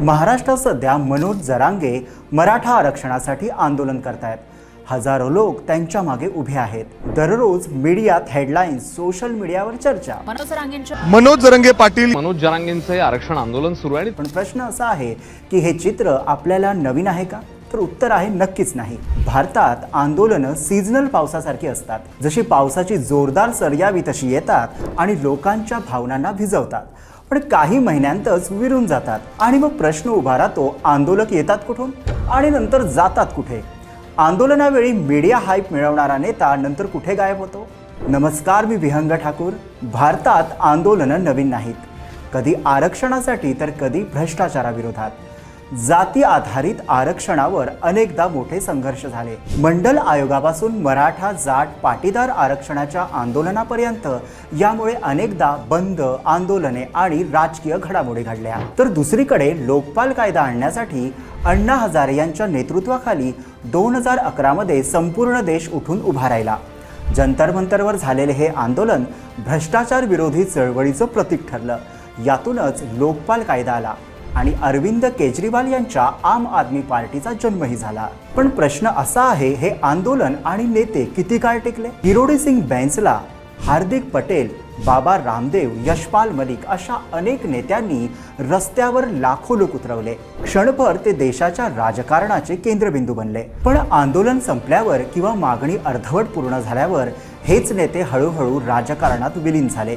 महाराष्ट्रात सध्या मनोज जरांगे मराठा आरक्षणासाठी आंदोलन करतायत. हजारो लोक त्यांच्या मागे उभे आहेत. दररोज मीडियात हेडलाईन्स सोशल मीडियावर चर्चा. मनोज जरंगे पाटील मनोज जरांगेंचं आरक्षण आंदोलन सुरू आहे पण प्रश्न असा आहे की हे चित्र आपल्याला नवीन आहे का? तर उत्तर आहे नक्कीच नाही. भारतात आंदोलनं सीझनल पावसासारखी असतात. जशी पावसाची जोरदार सर यावी तशी येतात आणि लोकांच्या भावनांना भिजवतात. पण काही महिन्यांतच विरून जातात. आणि मग प्रश्न उभा राहतो आंदोलक येतात कुठून? आणि नंतर जातात कुठे? आंदोलनावेळी मीडिया हाईप मिळवणारा नेता नंतर कुठे गायब होतो? नमस्कार मी विहंग ठाकूर. भारतात आंदोलनं नवीन नाहीत. कधी आरक्षणासाठी तर कधी भ्रष्टाचाराविरोधात. जाती आधारित आरक्षणावर अनेकदा मोठे संघर्ष झाले. मंडल आयोगापासून मराठा जाट पाटीदार आरक्षणाच्या आंदोलनापर्यंत यामुळे अनेकदा बंद आंदोलने आणि राजकीय घडामोडी घडल्या. तर दुसरीकडे लोकपाल कायदा आणण्यासाठी अण्णा हजारे यांच्या नेतृत्वाखाली दोन हजार अकरामध्ये संपूर्ण देश उठून उभा राहिला. जंतर मंतरवर झालेले हे आंदोलन भ्रष्टाचार विरोधी चळवळीचं प्रतीक ठरलं. यातूनच लोकपाल कायदा आला. आणि अरविंद केजरीवाल यांच्या आम आदमी पार्टीचा जन्मही झाला. पण प्रश्न असा आहे हे आंदोलन आणि नेते किती काळ टिकले? हिरोडी सिंग बॅन्सला हार्दिक पटेल बाबा रामदेव यशपाल मलिक अशा अनेक नेत्यांनी रस्त्यावर लाखो लोक उतरवले. क्षणभर ते देशाच्या राजकारणाचे केंद्रबिंदू बनले. पण आंदोलन संपल्यावर किंवा मागणी अर्धवट पूर्ण झाल्यावर हेच नेते हळूहळू राजकारणात विलीन झाले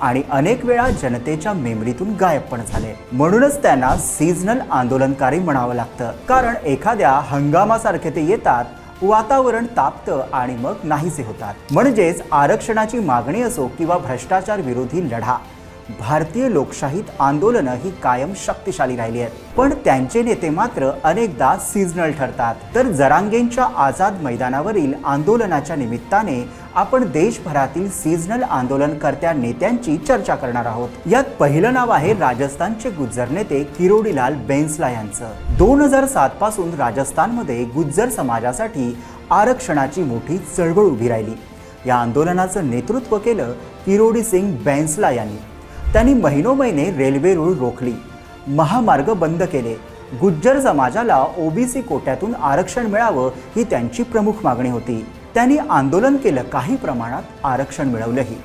आणि अनेक वेळा जनतेच्या मेमरीतून गायब पण झाले. म्हणूनच त्यांना सीझनल आंदोलनकारी म्हणावं लागतं. कारण एखाद्या हंगामासारखे ते येतात वातावरण तापतं आणि मग नाहीसे होतात. म्हणजेच आरक्षणाची मागणी असो किंवा भ्रष्टाचार विरोधी लढा. भारतीय लोकशाहीत आंदोलनं ही कायम शक्तिशाली राहिली आहेत. पण त्यांचे नेते मात्र अनेकदा सीझनल ठरतात. तर जरांगेंच्या आझाद मैदानावरील आंदोलनाच्या निमित्ताने आपण देशभरातील सीझनल आंदोलनकर्त्या नेत्यांची चर्चा करणार आहोत. यात पहिलं नाव आहे राजस्थानचे गुज्जर नेते किरोडीलाल बेन्सला यांचं. दोन हजार सात पासून राजस्थानमध्ये गुज्जर समाजासाठी आरक्षणाची मोठी चळवळ उभी राहिली. या आंदोलनाचं नेतृत्व केलं किरोडी सिंग बेन्सला यांनी. त्यांनी महिनो महिने रेल्वे रूळ रोखली. महामार्ग बंद केले. गुज्जर समाजाला ओबीसी कोट्यातून आरक्षण मिळावं ही त्यांची प्रमुख मागणी होती. त्यांनी आंदोलन केलं काही प्रमाणात आरक्षण मिळवलंही.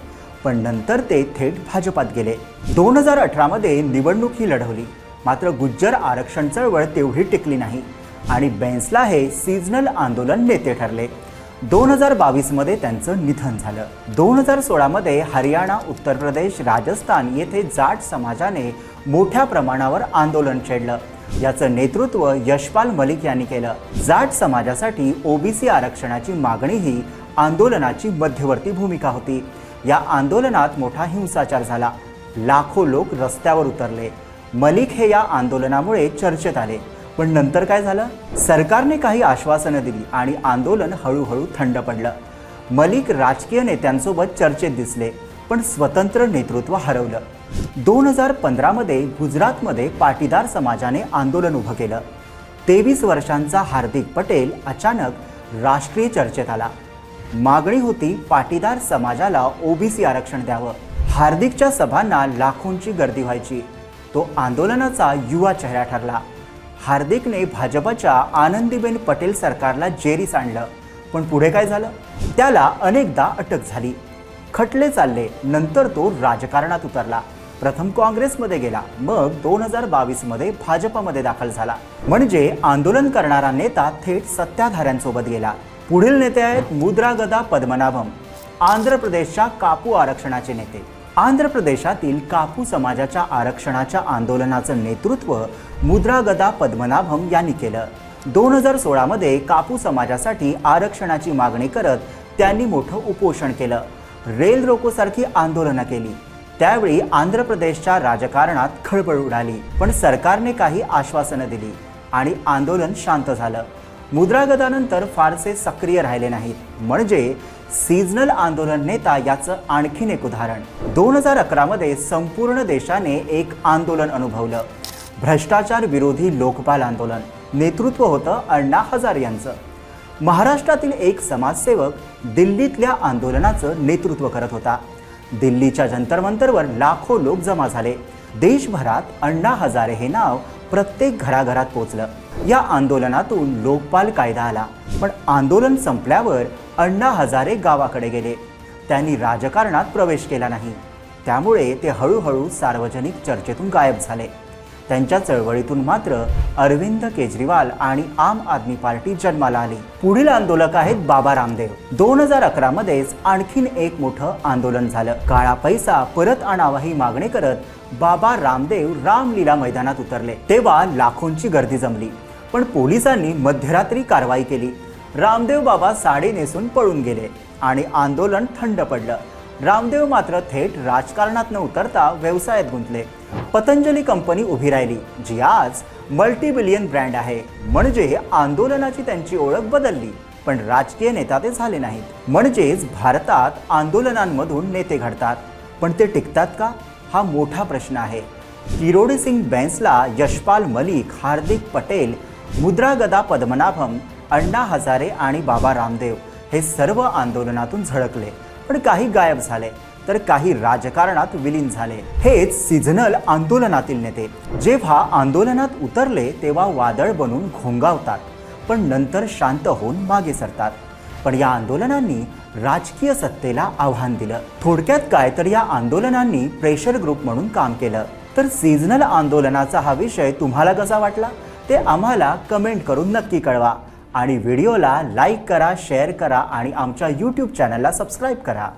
पण नंतर ते थेट भाजपात गेले. दोन हजार अठरामध्ये निवडणूक ही लढवली. मात्र गुज्जर आरक्षण चळवळ तेवढी टिकली नाही. आणि बेन्सला हे सीझनल आंदोलन नेते ठरले. दोन हजार बावीसमध्ये त्यांचं निधन झालं. दोन हजार सोळामध्ये हरियाणा उत्तर प्रदेश राजस्थान येथे जाट समाजाने मोठ्या प्रमाणावर आंदोलन छेडलं. याचं नेतृत्व यशपाल मलिक यांनी केलं. जाट समाजासाठी ओबीसी आरक्षणाची मागणी ही आंदोलनाची मध्यवर्ती भूमिका होती. या आंदोलनात मोठा हिंसाचार झाला. लाखो लोक रस्त्यावर उतरले. मलिक हे या आंदोलनामुळे चर्चेत आले. पण नंतर काय झालं? सरकारने काही आश्वासनं दिली आणि आंदोलन हळूहळू थंड पडलं. मलिक राजकीय नेत्यांसोबत चर्चेत दिसले पण स्वतंत्र नेतृत्व हरवलं. दोन हजार पंधरामध्ये गुजरातमध्ये पाटीदार समाजाने आंदोलन उभं केलं. तेवीस वर्षांचा हार्दिक पटेल अचानक राष्ट्रीय चर्चेत आला. मागणी होती पाटीदार समाजाला ओबीसी आरक्षण द्यावं. हार्दिकच्या सभांना लाखोंची गर्दी व्हायची. तो आंदोलनाचा युवा चेहरा ठरला. हार्दिकने भाजपच्या आनंदीबेन पटेल सरकारला जेरीस आणलं. पण पुढे काय झालं? त्याला अनेकदा अटक झाली. खटले चालले नंतर तो राजकारणात उतरला. प्रथम काँग्रेसमध्ये गेला मग दोन हजार बावीसमध्ये भाजपमध्ये दाखल झाला. म्हणजे आंदोलन करणारा नेता थेट सत्ताधाऱ्यांसोबत गेला. पुढील नेते आहेत मुद्रागदा पद्मनाभम आंध्र प्रदेशच्या कापू आरक्षणाचे नेते. आंध्र प्रदेशातील कापू समाजाच्या आरक्षणाच्या आंदोलनाचं नेतृत्व मुद्रागदा पद्मनाभम यांनी केलं. दोन हजार सोळामध्ये कापू समाजासाठी आरक्षणाची मागणी करत त्यांनी मोठं उपोषण केलं. रेल रोकोसारखी आंदोलनं केली. त्यावेळी आंध्र प्रदेशच्या राजकारणात खळबळ उडाली पण सरकारने काही आश्वासनं दिली आणि आंदोलन शांत झालं. मुद्रागदानंतर फारसे सक्रिय राहिले नाहीत. म्हणजे सीझनल आंदोलन नेता याचं आणखीन एक उदाहरण. दोन हजार अकरामध्ये संपूर्ण देशाने एक आंदोलन अनुभवलं. भ्रष्टाचार विरोधी लोकपाल आंदोलन. नेतृत्व होतं अण्णा हजार यांचं. महाराष्ट्रातील एक समाजसेवक दिल्लीतल्या आंदोलनाचं नेतृत्व करत होता. दिल्लीच्या जंतरमंतरवर लाखो लोक जमा झाले. देशभरात अण्णा हजारे हे नाव प्रत्येक घराघरात पोचलं. या आंदोलनातून लोकपाल कायदा आला. पण आंदोलन संपल्यावर अण्णा हजारे गावाकडे गेले. त्यांनी राजकारणात प्रवेश केला नाही. त्यामुळे ते हळूहळू सार्वजनिक चर्चेतून गायब झाले. त्यांच्या चळवळीतून मात्र अरविंद केजरीवाल आणि आम आदमी पार्टी जन्माला आली. पुढील आंदोलक आहेत बाबा रामदेव. दोन हजार अकरा मध्येच आणखीन एक मोठं आंदोलन झालं. काळा पैसा परत आणावा ही मागणी करत बाबा रामदेव रामलीला मैदानात उतरले. तेव्हा लाखोंची गर्दी जमली. पण पोलिसांनी मध्यरात्री कारवाई केली. रामदेव बाबा साडी नेसून पळून गेले आणि आंदोलन थंड पडलं. रामदेव मात्र थेट राजकारणात न उतरता व्यवसायात गुंतले. पतंजली कंपनी उभी राहिली जी आज मल्टी बिलियन ब्रँड आहे. म्हणजे आंदोलनाची त्यांची ओळख बदलली पण राजकीय नेता ते झाले नाहीत. म्हणजेच भारतात आंदोलनांमधून नेते घडतात. पण ते टिकतात का? हा मोठा प्रश्न आहे. किरोडी सिंग बेन्सला यशपाल मलिक हार्दिक पटेल मुद्रागदा पद्मनाभम अण्णा हजारे आणि बाबा रामदेव हे सर्व आंदोलनातून झळकले. पण काही गायब झाले. तर काही राजकारणात विलीन झाले. हेच सिझनल आंदोलनातील नेते. जेव्हा आंदोलनात उतरले तेव्हा वादळ बनून घोंगावतात. पण नंतर शांत होऊन मागे सरतात. पण या आंदोलनांनी राजकीय सत्तेला आव्हान दिलं. थोडक्यात काय तर या आंदोलनांनी प्रेशर ग्रुप म्हणून काम केलं. तर सीझनल आंदोलनाचा हा विषय तुम्हाला कसा वाटला? ते आम्हाला कमेंट करून नक्की कळवा. आणि व्हिडिओला लाईक करा शेअर करा आणि आमच्या यूट्यूब चॅनलला सबस्क्राईब करा.